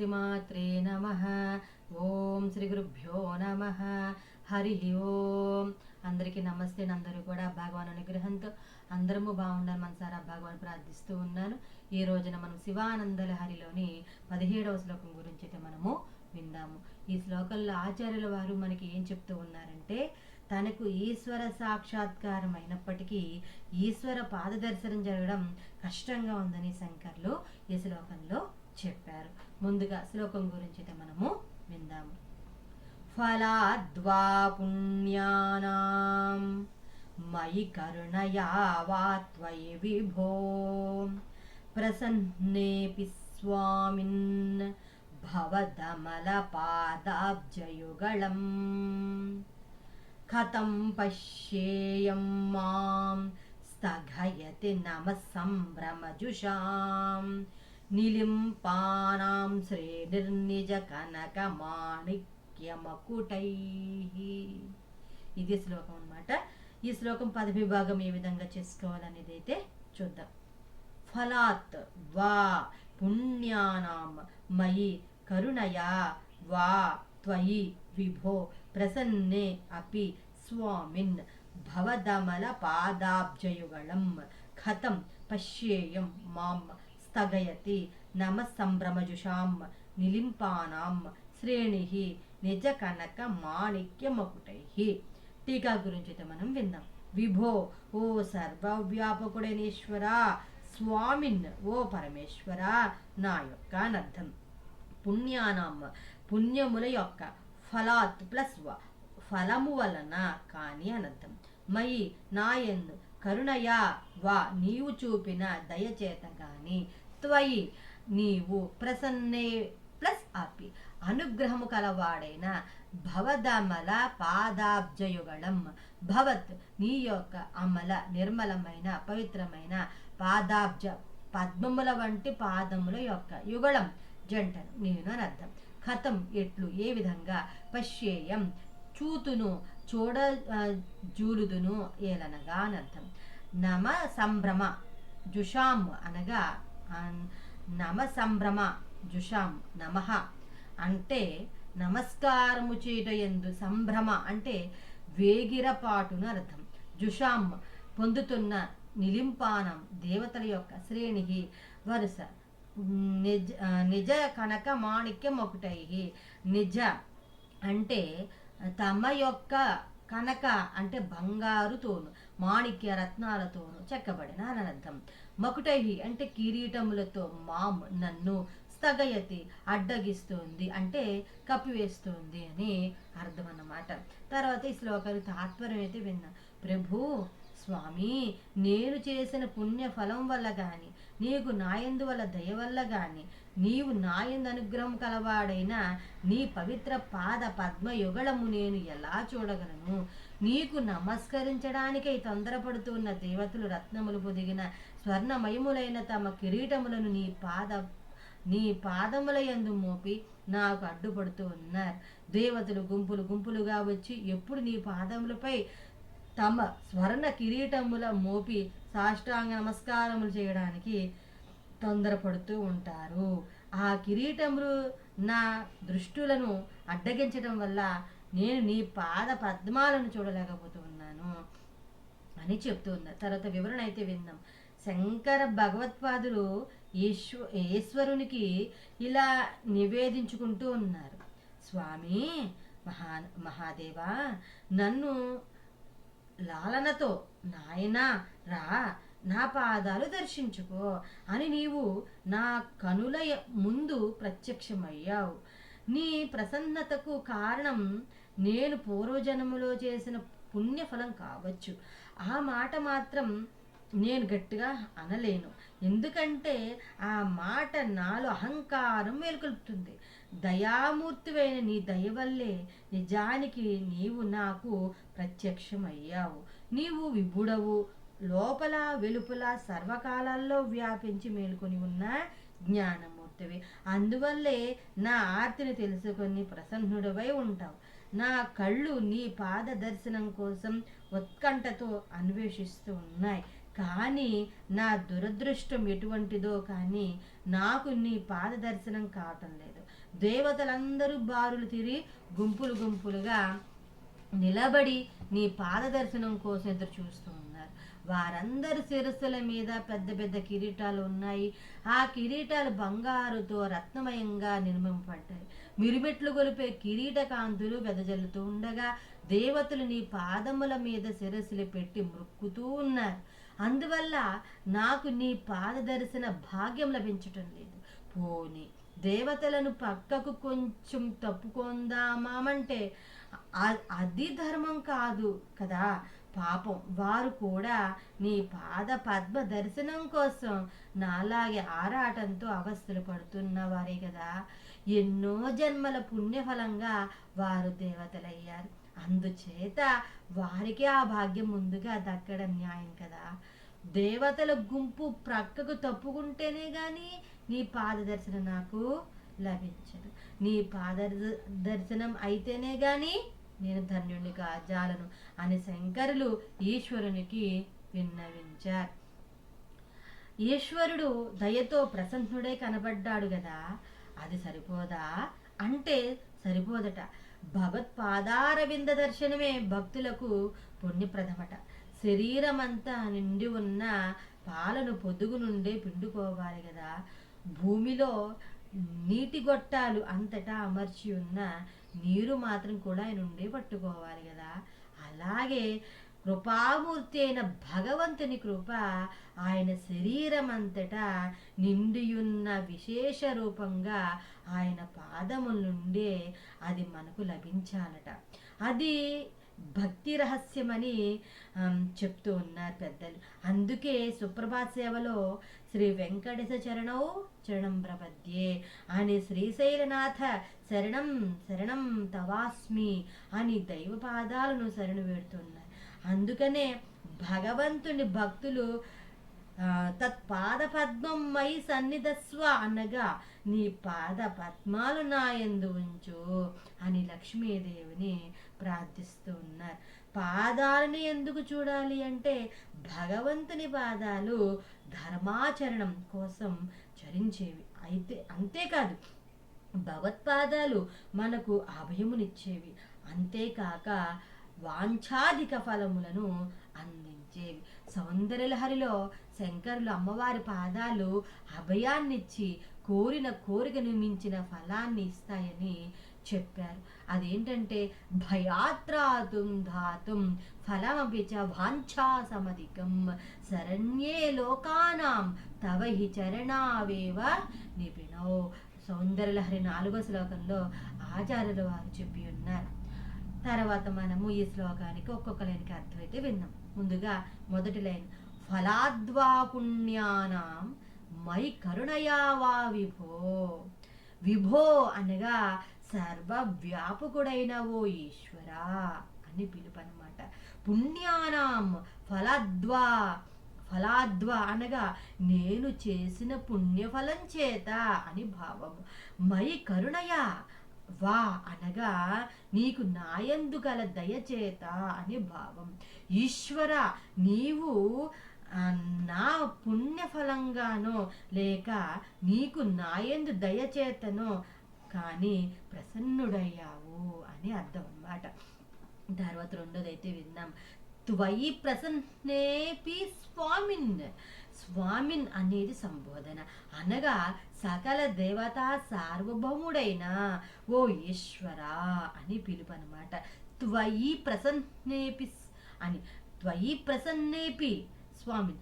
శ్రీమాత్రే నమ. ఓం శ్రీ గురుభ్యో నమ. హరి ఓం. అందరికీ నమస్తే. అందరూ కూడా భగవాన్ అనుగ్రహంతో అందరము బాగుండాలి మనసారా భగవాన్ ప్రార్థిస్తూ ఉన్నాను. ఈ రోజున మనం శివానందల హరిలోని పదిహేడవ శ్లోకం గురించి అయితే మనము విందాము. ఈ శ్లోకంలో ఆచార్యుల వారు మనకి ఏం చెప్తూ ఉన్నారంటే తనకు ఈశ్వర సాక్షాత్కారం అయినప్పటికీ ఈశ్వర పాదదర్శనం జరగడం కష్టంగా ఉందని శంకర్లు ఈ శ్లోకంలో చెప్పారు. ముందుగా శ్లోకం గురించి అయితే మనము విందాము. ఫలాద్వా పుణ్యానాం మయి కరుణయా త్వయి విభో ప్రసన్నేపి స్వామిన్ భవదమలపాదాబ్జయుగళం కథం పశ్యేయం మాం స్థగయతి నమ సంభ్రమజుషాం నిలింపానాం శ్రీనిర్నిజ కనక మాణిక్యమకుటై ఇది శ్లోకం అన్నమాట. ఈ శ్లోకం పదవి భాగం ఏ విధంగా చేసుకోవాలనేది అయితే చూద్దాం. ఫలాత్ వా పుణ్యానాం మయి కరుణయా వా త్వయి విభో ప్రసన్నే అపి స్వామిన్ భవదమల పాదాబ్జయుగళం కథం పశ్యేయం మాం స్థగయతి నమ సంభ్రమజుషాం నిలింపానాం శ్రేణి నిజ కనక మాణిక్యమకుటై టీకా గురించి అయితే మనం విందాం. విభో ఓ సర్వవ్యాపకుడైన ఈశ్వర స్వామిన్ ఓ పరమేశ్వర నా యొక్క అనర్థం పుణ్యానాం పుణ్యముల యొక్క ఫలాత్ ప్లస్ వ ఫలము వలన కాని అనర్థం. మయి నాయందు కరుణయా వా నీవు చూపిన దయచేత గాని త్వయి నీవు ప్రసన్నే ప్లస్ అపి అనుగ్రహము కలవాడైన భవదమల పాదాబ్జయుగళం. భవత్ నీ యొక్క అమల నిర్మలమైన పవిత్రమైన పాదాబ్జ పద్మముల వంటి పాదముల యొక్క యుగళం. జంటను నేను అని అర్థం. కథం ఎట్లు ఏ విధంగా? పశ్యేయం చూతును చూడ జూలుదును ఏలనగా అని అర్థం. నమ సంభ్రమ జుషాం అనగా నమ సంభ్రమ జుషాం నమః అంటే నమస్కారము చేయుట ఎందు సంభ్రమ అంటే వేగిరపాటును అర్థం. జుషాం పొందుతున్న నిలింపానం దేవతల యొక్క శ్రేణి వరుస. నిజ నిజ కనక మాణిక్యం ఒకటై నిజ అంటే తమ యొక్క కనక అంటే బంగారుతోను మాణిక్య రత్నాలతోను చెక్కబడిన అని అర్థం. మకుటై అంటే కిరీటములతో మాం నన్ను స్థగయతి అడ్డగిస్తుంది అంటే కప్పివేస్తుంది అని అర్థం అన్నమాట తర్వాత ఈ శ్లోకాలు తాత్పర్యం అయితే విన్నా. ప్రభు స్వామి నేను చేసిన పుణ్య ఫలం వల్ల గాని నీకు నాయందు వల్ల దయ వల్ల గాని నీవు నాయందు అనుగ్రహం కలవాడైన నీ పవిత్ర పాద పద్మయుగళము నేను ఎలా చూడగలను? నీకు నమస్కరించడానికై తొందరపడుతున్న దేవతలు రత్నములు పొదిగిన స్వర్ణమయములైన తమ కిరీటములను నీ పాద నీ పాదముల యందు మోపి నాకు అడ్డుపడుతూ ఉన్నారు. దేవతలు గుంపులు గుంపులుగా వచ్చి ఎప్పుడు నీ పాదములపై తమ స్వర్ణ కిరీటముల మోపి సాష్టాంగ నమస్కారములు చేయడానికి తొందరపడుతూ ఉంటారు. ఆ కిరీటములు నా దృష్టులను అడ్డగించడం వల్ల నేను నీ పాద పద్మాలను చూడలేకపోతూ ఉన్నాను అని చెప్తూ ఉన్నారు తర్వాత వివరణ అయితే విందాం. శంకర భగవత్పాదులు ఈశ్వ ఈశ్వరునికి ఇలా నివేదించుకుంటూ ఉన్నారు. స్వామి మహా మహాదేవా నన్ను లాలనతో నాయనా రా నా పాదాలు దర్శించుకో అని నీవు నా కనుల ముందు ప్రత్యక్షమయ్యావు. నీ ప్రసన్నతకు కారణం నేను పూర్వజన్మలో చేసిన పుణ్యఫలం కావచ్చు. ఆ మాట మాత్రం నేను గట్టిగా అనలేను. ఎందుకంటే ఆ మాట నాలో అహంకారం మేలుకొల్పుతుంది. దయామూర్తివైన నీ దయ వల్లే నిజానికి నీవు నాకు ప్రత్యక్షమయ్యావు. నీవు విభుడవు. లోపల వెలుపల సర్వకాలాల్లో వ్యాపించి మేలుకొని ఉన్న జ్ఞానమూర్తివి. అందువల్లే నా ఆర్తిని తెలుసుకొని ప్రసన్నుడవై ఉంటావు. నా కళ్ళు నీ పాద దర్శనం కోసం ఉత్కంఠతో అన్వేషిస్తూ ఉన్నాయి. కానీ నా దురదృష్టం ఎటువంటిదో కానీ నాకు నీ పాద దర్శనం కావటం లేదు. దేవతలందరూ బారులు తిరిగి గుంపులు గుంపులుగా నిలబడి నీ పాద దర్శనం కోసం ఎదురు చూస్తూ ఉన్నారు. వారందరి శిరస్సుల మీద పెద్ద పెద్ద కిరీటాలు ఉన్నాయి. ఆ కిరీటాలు బంగారుతో రత్నమయంగా నిర్మింపబడ్డాయి. మిరుమిట్లు గొలిపే కిరీటకాంతులు వెదజల్లుతూ ఉండగా దేవతలు నీ పాదముల మీద శిరస్సులు పెట్టి మృక్కుతూ ఉన్నారు. అందువల్ల నాకు నీ పాద దర్శన భాగ్యం లభించటం లేదు. పోని దేవతలను పక్కకు కొంచెం తప్పుకొందామామంటే అది ధర్మం కాదు కదా. పాపం వారు కూడా నీ పాద పద్మ దర్శనం కోసం నాలాగే ఆరాటంతో అవస్థలు పడుతున్న వారే కదా. ఎన్నో జన్మల పుణ్యఫలంగా వారు దేవతలయ్యారు. అందుచేత వారికి ఆ భాగ్యం ముందుగా దక్కడం న్యాయం కదా. దేవతల గుంపు ప్రక్కకు తప్పుకుంటేనే గాని నీ పాద దర్శనం నాకు లభించదు. నీ పాద దర్శనం అయితేనే కానీ నేను ధన్యుని కాజాలను అని శంకరులు ఈశ్వరునికి విన్నవించారు. ఈశ్వరుడు దయతో ప్రసన్నుడై కనబడ్డాడు కదా అది సరిపోదా? అంటే సరిపోదట. భగవత్పాదారవింద దర్శనమే భక్తులకు పుణ్యప్రదమట. శరీరమంతా నిండి ఉన్న పాలను పొదుగు నుండే పిండుకోవాలి కదా భూమిలో నీటి గొట్టాలు అంతటా అమర్చి ఉన్న నీరు మాత్రం కూడా ఆయన ఉండే పట్టుకోవాలి కదా. అలాగే కృపామూర్తి అయిన భగవంతుని కృప ఆయన శరీరం అంతటా నిండియున్న విశేష రూపంగా ఆయన పాదముల నుండే అది మనకు లభించాలట. అది భక్తి రహస్యమని చెప్తూ ఉన్నారు పెద్దలు. అందుకే సుప్రభాత్ సేవలో శ్రీ వెంకటేశ చరణౌ చరణం ప్రపద్యే అని శ్రీశైలనాథ శరణం శరణం తవాస్మి అని దైవ పాదాలను శరణు వేడుతున్నారు. అందుకనే భగవంతుని భక్తులు తత్ తత్పాద పద్మం మై సన్నిధస్వ అనగా నీ పాద పద్మాలు నా యందు ఉంచు అని లక్ష్మీదేవిని ప్రార్థిస్తూ ఉన్నారు పాదాలని ఎందుకు చూడాలి అంటే భగవంతుని పాదాలు ధర్మాచరణం కోసం చరించేవి. అయితే అంతేకాదు భగవత్పాదాలు మనకు అభయమునిచ్చేవి. అంతేకాక వాంఛాధిక ఫలములను అందించేవి సౌందర్యలహరిలో శంకరులు అమ్మవారి పాదాలు అభయాన్నిచ్చి కోరిన కోరికను మించిన ఫలాన్ని ఇస్తాయని చెప్పారు. అదేంటంటే భయాత్రాతుం ధాతుం ఫలమపిచ వాంఛా సమధికం శరణ్యే లోకానాం తవ హి చరణావేవ నిపిణో సౌందర్యలహరి నాలుగో శ్లోకంలో ఆచార్యుల వారు చెప్పి ఉన్నారు. తర్వాత మనము ఈ శ్లోకానికి ఒక్కొక్క లైన్కి అర్థమైతే విన్నాం. ముందుగా మొదటి లైన్ ఫలాద్వా పుణ్యానాం మై కరుణయా వా విభో. విభో అనగా సర్వవ్యాపకుడైన ఓ ఈశ్వరా అని పిలుపు అనమాట పుణ్యానాం ఫలద్వా ఫలాద్వా అనగా నేను చేసిన పుణ్యఫలం చేత అని భావము. మై కరుణయ వా అనగా నీకు నాయందు గల దయచేత అని భావం. ఈశ్వర నీవు నా పుణ్యఫలంగానో లేక నీకు నాయందు దయచేతనో కానీ ప్రసన్నుడయ్యావు అని అర్థం అన్నమాట. తర్వాత రెండోది అయితే విన్నాం. త్వయి ప్రసన్నేపి స్వామిన్. స్వామిన్ అనేది సంబోధన. అనగా సకల దేవతా సార్వభౌముడైన ఓ ఈశ్వరా అని పిలుపు అనమాట త్వయి ప్రసన్నేపి అని. త్వయి ప్రసన్నేపి స్వామి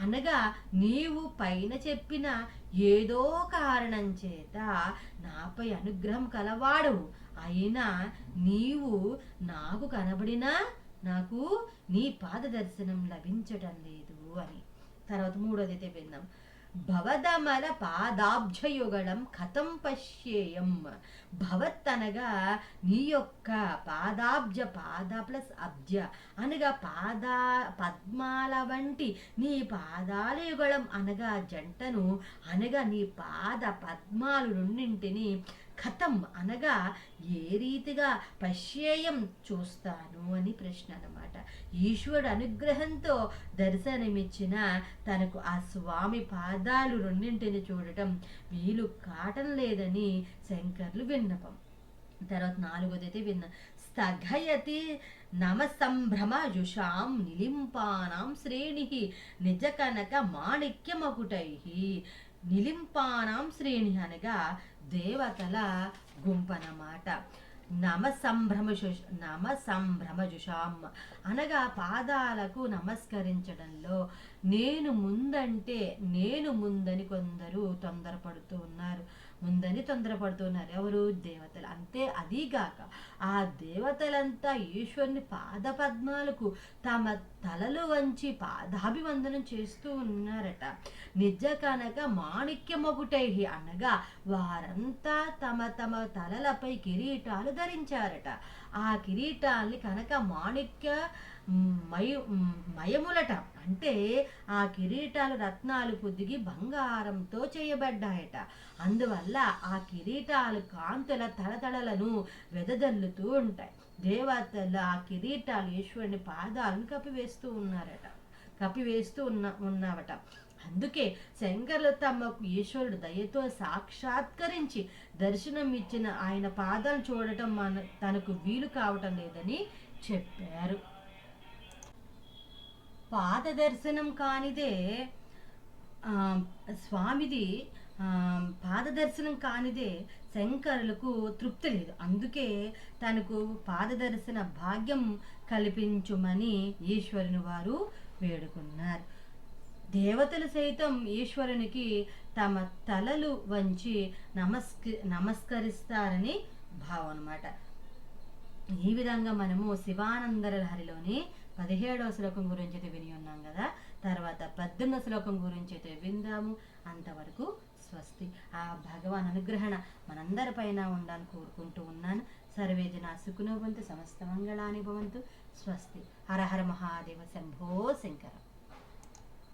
అనగా నీవు పైన చెప్పిన ఏదో కారణం చేత నాపై అనుగ్రహం కలవాడవు. అయినా నీవు నాకు కనబడినా నాకు నీ పాద దర్శనం లభించటం లేదు అని. తర్వాత మూడోది అయితే విన్నాం. భవదమల పాదాబ్జయుగళం కథం పశ్యేయం. భవత్ అనగా నీ యొక్క పాదాబ్జ పాద ప్లస్ అబ్జ అనగా పాదా పద్మాల వంటి నీ పాదాల యుగళం అనగా జంటను అనగా నీ పాద పద్మాలు రెండింటిని కథం అనగా ఏ రీతిగా పశ్యేయం చూస్తాను అని ప్రశ్న అనమాట ఈశ్వరుడు అనుగ్రహంతో దర్శనమిచ్చిన తనకు ఆ స్వామి పాదాలు రెండింటిని చూడటం వీలు కాటం లేదని శంకర్లు విన్నపం. తర్వాత నాలుగోదైతే విన్న స్థగయతి నమసంభ్రమయుషాం నిలింపానాం శ్రేణి నిజ కనక మాణిక్యమకుటై. నిలింపానాం శ్రేణి అనగా దేవతల గుంపనమాట. నమ సంభ్రమ నమ అనగా పాదాలకు నమస్కరించడంలో నేను ముందంటే నేను ముందని కొందరు తొందరపడుతూ ఉన్నారు. ఉందని తొందరపడుతున్నారు. ఎవరు? దేవతలు. అంతే అదీగాక ఆ దేవతలంతా ఈశ్వరుని పాద పద్మాలకు తమ తలలు వంచి పాదాభివందనం చేస్తూ ఉన్నారట. నిజ కనుక మాణిక్యమొగుటై అనగా వారంతా తమ తమ తలలపై కిరీటాలు ధరించారట. ఆ కిరీటాల్ని కనుక మాణిక్య మయ మయములట. అంటే ఆ కిరీటాలు రత్నాలు పొదిగి బంగారంతో చేయబడ్డాయట. అందువల్ల ఆ కిరీటాలు కాంతుల తలతళలను వెదజల్లుతూ ఉంటాయి. దేవతలు ఆ కిరీటాలు ఈశ్వరుని పాదాలను కప్పివేస్తూ ఉన్నారట. కప్పివేస్తూ ఉన్న ఉన్నావట. అందుకే శంకర్లు తమకు ఈశ్వరుడు దయతో సాక్షాత్కరించి దర్శనం ఇచ్చిన ఆయన పాదాలు చూడటం మన తనకు వీలు కావటం లేదని చెప్పారు. పాదదర్శనం కానిదే స్వామిది పాదదర్శనం పాద దర్శనం కానిదే శంకరులకు తృప్తి లేదు. అందుకే తనకు పాద దర్శన భాగ్యం కల్పించుమని ఈశ్వరుని వారు వేడుకున్నారు. దేవతలు సైతం ఈశ్వరునికి తమ తలలు వంచి నమస్క నమస్కరిస్తారని భావం అనమాట ఈ విధంగా మనము శివానందరహరిలోని హరిలోని పదిహేడవ శ్లోకం గురించి అయితే విని ఉన్నాం కదా. తర్వాత పద్దెనిమిదవ శ్లోకం గురించి అయితే విందాము. అంతవరకు స్వస్తి. ఆ భగవాన్ అనుగ్రహణ మనందరిపైన ఉండాలని కోరుకుంటూ ఉన్నాను. సర్వే జనా సుఖనోభవంతు సమస్త మంగళాని భవంతు. స్వస్తి. హరహర మహాదేవ శంభో శంకర.